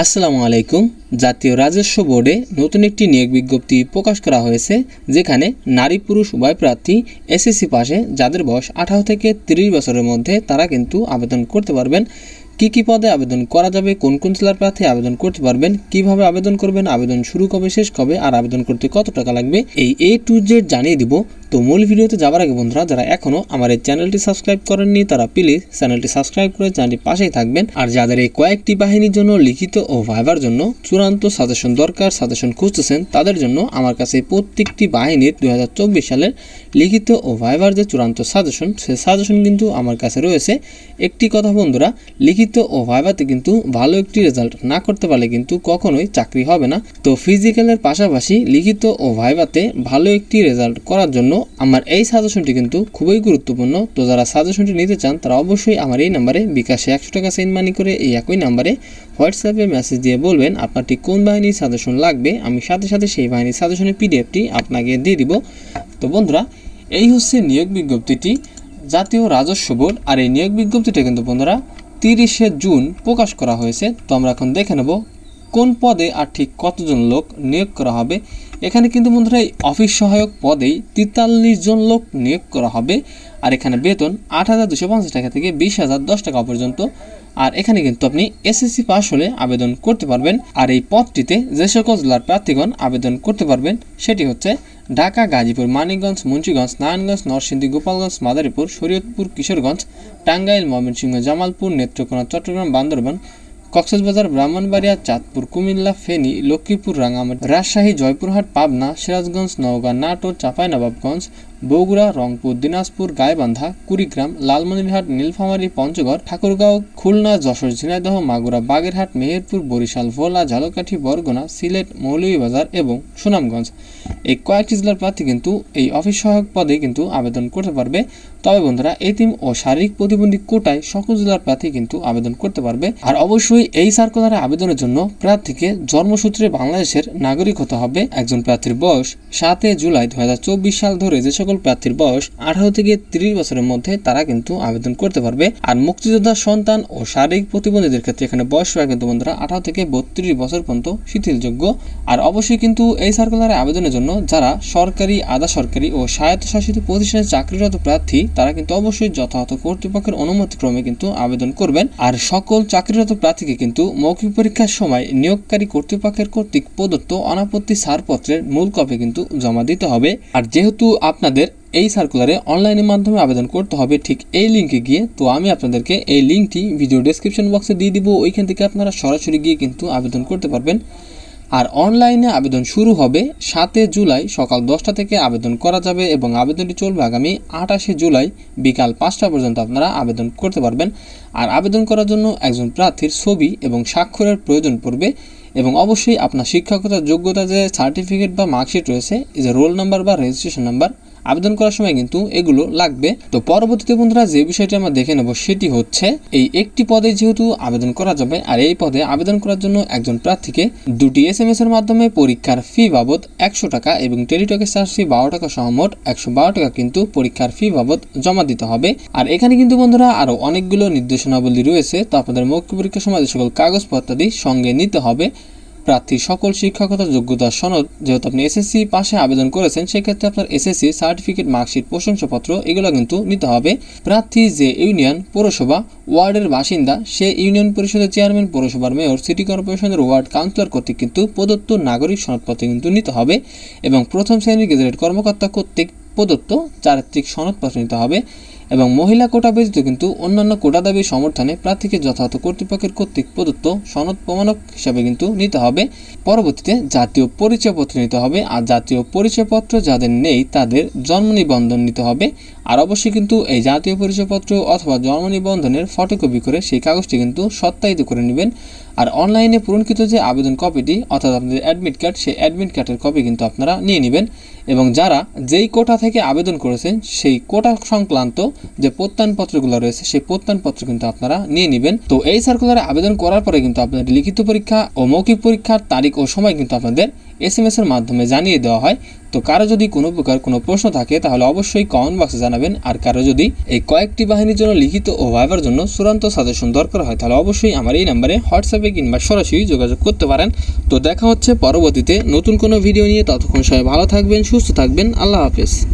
আসসালামু আলাইকুম। জাতীয় রাজস্ব বোর্ডে নতুন একটি নিয়োগ বিজ্ঞপ্তি প্রকাশ করা হয়েছে, যেখানে নারী পুরুষ উভয় প্রার্থী এসএসসি পাশে, যাদের বয়স আঠারো থেকে তিরিশ বছরের মধ্যে, তারা কিন্তু আবেদন করতে পারবেন। কি কি পদে আবেদন করা যাবে, কোন কোন জেলার প্রার্থী আবেদন করতে পারবেন, কীভাবে আবেদন করবেন, আবেদন শুরু কবে, শেষ কবে, আর আবেদন করতে কত টাকা লাগবে, এই এ টু জেড জানিয়ে দিব। তো মূল ভিডিওতে যাওয়ার আগে বন্ধুরা, যারা এখনও আমার এই চ্যানেলটি সাবস্ক্রাইব করেননি, তারা প্লিজ চ্যানেলটি সাবস্ক্রাইব করে চ্যানেলটি পাশেই থাকবেন। আর যাদের এই কয়েকটি বাহিনীর জন্য লিখিত ও ভাইবার জন্য চূড়ান্ত সাজেশন দরকার সাজেশন খুঁজতেছেন, তাদের জন্য আমার কাছে প্রত্যেকটি বাহিনীর দু হাজার চব্বিশ সালের লিখিত ও ভাইবার যে চূড়ান্ত সাজেশন সে সাজেশন কিন্তু আমার কাছে রয়েছে। একটি কথা বন্ধুরা, লিখিত ও ভাইভাতে কিন্তু ভালো একটি রেজাল্ট না করতে পারলে কিন্তু কখনোই চাকরি হবে না। তো ফিজিক্যালের পাশাপাশি লিখিত ও ভাইভাতে ভালো একটি রেজাল্ট করার জন্য আমার এই সাজেশনটি কিন্তু খুবই গুরুত্বপূর্ণ। তো যারা সাজেশনটি নিতে চান, তারা অবশ্যই আমার এই নাম্বারে বিকাশে একশো টাকা সেন্ড মানি করে এই একই নাম্বারে হোয়াটসঅ্যাপে মেসেজ দিয়ে বলবেন আপনার ঠিক কোন বাহিনীর সাজেশন লাগবে। আমি সাথে সাথে সেই বাহিনীর সাজেশনের পিডিএফটি আপনাকে দিয়ে দিব। তো বন্ধুরা, এই হচ্ছে নিয়োগ বিজ্ঞপ্তিটি। জাতীয় রাজস্ব বোর্ড, আর এই নিয়োগ বিজ্ঞপ্তিটা কিন্তু বন্ধুরা তিরিশে জুন প্রকাশ করা হয়েছে। তো আমরা এখন দেখে নেব কোন পদে আর ঠিক কতজন লোক নিয়োগ করা হবে। এখানে কিন্তু বন্ধুরা এই অফিস সহায়ক পদেই তেতাল্লিশ জন লোক নিয়োগ করা হবে। আর এখানে বেতন আট হাজার দুশো পঞ্চাশ টাকা থেকে বিশ হাজার দশ টাকা পর্যন্ত। আর এখানে কিন্তু আপনি এসএসসি পাস হলে আবেদন করতে পারবেন। আর এই পদটিতে যে সকল জেলার প্রার্থীগণ আবেদন করতে পারবেন, সেটি হচ্ছে ঢাকা, গাজীপুর, মানিকগঞ্জ, মুন্সিগঞ্জ, নারায়ণগঞ্জ, নরসিংদী, গোপালগঞ্জ, মাদারীপুর, শরীয়তপুর, কিশোরগঞ্জ, টাঙ্গাইল, ময়মনসিংহ, জামালপুর, নেত্রকোনা, চট্টগ্রাম, বান্দরবান কক্সবাজার ব্রাহ্মণবাড়িয়া চাঁদপুর কুমিল্লা ফেনী লক্ষ্মীপুর রাঙামাটি রাজশাহী জয়পুরহাট পাবনা সিরাজগঞ্জ নওগাঁ নাটোর চাঁপাইনবাবগঞ্জ বগুড়া, রংপুর, দিনাজপুর, গাইবান্ধা, কুড়িগ্রাম, লালমনিরহাট, নীলফামারী, পঞ্চগড়, ঠাকুরগাঁও, খুলনা, যশোর, ঝিনাইদহ, মাগুরা, বাগেরহাট, মেহেরপুর, বরিশাল, ভোলা, ঝালকাঠি, বরগুনা, সিলেট, মৌলভীবাজার এবং সুনামগঞ্জ। এই কয়েকটি জেলার প্রার্থী কিন্তু এই অফিস সহায়ক পদে কিন্তু আবেদন করতে পারবে। তবে বন্ধুরা এতিম ও শারীরিক প্রতিবন্ধী কোটায় সকল জেলার প্রার্থী কিন্তু আবেদন করতে পারবে। আর অবশ্যই এই সার্কুলারে আবেদনের জন্য প্রার্থীকে জন্মসূত্রে বাংলাদেশের নাগরিক হতে হবে। একজন প্রার্থীর বয়স সাতই জুলাই দুই হাজার চব্বিশ সাল ধরে যে সকল প্রার্থীর বয়স আঠারো থেকে তিরিশ বছরের মধ্যে তারা কিন্তু আবেদন করতে পারবে। আর মুক্তিযোদ্ধার সন্তান ও শারীরিক প্রতিবন্ধীদের ক্ষেত্রে এখানে বয়স হয় কিন্তু বন্ধুরা আঠারো থেকে বত্রিশ বছর পর্যন্ত শিথিলযোগ্য। আর অবশ্যই কিন্তু এই সার্কুলারে আবেদনের জন্য যারা সরকারি, আধা সরকারি ও স্বায়ত্তশাসিত প্রতিষ্ঠানে চাকরিরত প্রার্থী, তারা কিন্তু অবশ্যই যথাযথ কর্তৃপক্ষের অনুমতি ক্রমে কিন্তু আবেদন করবেন। আর সকল চাকরিরত প্রার্থীকে কিন্তু মৌখিক পরীক্ষার সময় নিয়োগকারী কর্তৃপক্ষের কর্তৃক প্রদত্ত অনাপত্তি ছাড়পত্রের মূল কপি কিন্তু জমা দিতে হবে। আর যেহেতু আপনাদের এই সার্কুলারে অনলাইনের মাধ্যমে আবেদন করতে হবে। ঠিক এই লিঙ্কে গিয়ে তো আমি আপনাদেরকে এই লিঙ্কটি ভিডিও ডেসক্রিপশন বক্সে দিয়ে দিব। ওইখান থেকে আপনারা সরাসরি গিয়ে কিন্তু আবেদন করতে পারবেন। আর অনলাইনে আবেদন শুরু হবে সাতই জুলাই সকাল দশটা থেকে আবেদন করা যাবে এবং আবেদনটি চলবে আগামী আঠাশে জুলাই বিকাল পাঁচটা পর্যন্ত আপনারা আবেদন করতে পারবেন। আর আবেদন করার জন্য একজন প্রার্থীর ছবি এবং স্বাক্ষরের প্রয়োজন পড়বে এবং অবশ্যই আপনার শিক্ষকতার যোগ্যতা যে সার্টিফিকেট বা মার্কশিট রয়েছে যে রোল নাম্বার বা রেজিস্ট্রেশন নাম্বার আবেদন করার সময় কিন্তু এগুলো লাগবে। তো পরবর্তীতে বন্ধুরা যে বিষয়টি আমরা দেখে নেব সেটি হচ্ছে, এই একটি পদে যেহেতু আবেদন করা যাবে, আর এই পদে আবেদন করার জন্য একজন প্রার্থীকে দুটি এস এম এস এর মাধ্যমে পরীক্ষার ফি বাবদ একশো টাকা এবং টেলিটকের চার্জ ফি বারো টাকা সহ মোট একশো বারো টাকা কিন্তু পরীক্ষার ফি বাবদ জমা দিতে হবে। আর এখানে কিন্তু বন্ধুরা আরও অনেকগুলো নির্দেশনাবলী রয়েছে, তো আপনাদের মৌখিক পরীক্ষার সময় যে সকল কাগজপত্রাদি সঙ্গে নিতে হবে। প্রার্থীর সকল শিক্ষাগত যোগ্যতা সনদ যেহেতু আপনি এসএসসি পাশে আবেদন করেছেন, সেক্ষেত্রে আপনার এসএসসি সার্টিফিকেট, মার্কশিট, প্রশংসাপত্র এগুলো কিন্তু নিতে হবে। প্রার্থী যে ইউনিয়ন পৌরসভা ওয়ার্ডের বাসিন্দা, সে ইউনিয়ন পরিষদের চেয়ারম্যান, পৌরসভার মেয়র, সিটি কর্পোরেশনের ওয়ার্ড কাউন্সিলর কর্তৃক কিন্তু প্রদত্ত নাগরিক সনদপত্র কিন্তু নিতে হবে এবং প্রথম শ্রেণির গেজেটেড কর্মকর্তা কর্তৃক প্রদত্ত চারিত্রিক সনদপত্র নিতে হবে। এবং মহিলা কোটা ব্যতীত কিন্তু অন্যান্য কোটা দাবির সমর্থনে প্রার্থীকে যথাযথ কর্তৃপক্ষের কর্তৃক প্রদত্ত সনদ প্রমাণক হিসাবে কিন্তু নিতে হবে। পরবর্তীতে জাতীয় পরিচয়পত্র নিতে হবে। আর জাতীয় পরিচয়পত্র যাদের নেই, তাদের জন্ম নিবন্ধন নিতে হবে। আর অবশ্যই কিন্তু এই জাতীয় পরিচয়পত্র অথবা জন্ম নিবন্ধনের ফটোকপি করে সেই কাগজটি কিন্তু সত্যায়িত করে নেবেন। আর অনলাইনে পূরণকৃত যে আবেদন কপিটি, অর্থাৎ আপনাদের অ্যাডমিট কার্ড, সেই অ্যাডমিট কার্ডের কপি কিন্তু আপনারা নিয়ে নেবেন। এবং যারা যেই কোটা থেকে আবেদন করেছেন সেই কোটা সংক্রান্ত যে প্রত্যয়নপত্রগুলো রয়েছে, সেই প্রত্যয়নপত্র কিন্তু আপনারা নিয়ে নেবেন। তো এই সার্কুলারে আবেদন করার পরে কিন্তু আপনাদের লিখিত পরীক্ষা ও মৌখিক পরীক্ষার তারিখ ও সময় কিন্তু আপনাদের এস এম এর মাধ্যমে জানিয়ে দেওয়া হয়। তো কারও যদি কোনো প্রকার কোনো প্রশ্ন থাকে, তাহলে অবশ্যই কমেন্ট বক্সে জানাবেন। আর কারও যদি এই কয়েকটি বাহিনীর জন্য লিখিত ও ভাইবার জন্য চূড়ান্ত সাজেশন দরকার হয়, তাহলে অবশ্যই আমার এই নাম্বারে হোয়াটসঅ্যাপে কিংবা সরাসরি যোগাযোগ করতে পারেন। তো দেখা হচ্ছে পরবর্তীতে নতুন কোনো ভিডিও নিয়ে। ততক্ষণ সবাই ভালো থাকবেন, সুস্থ থাকবেন। আল্লাহ হাফেজ।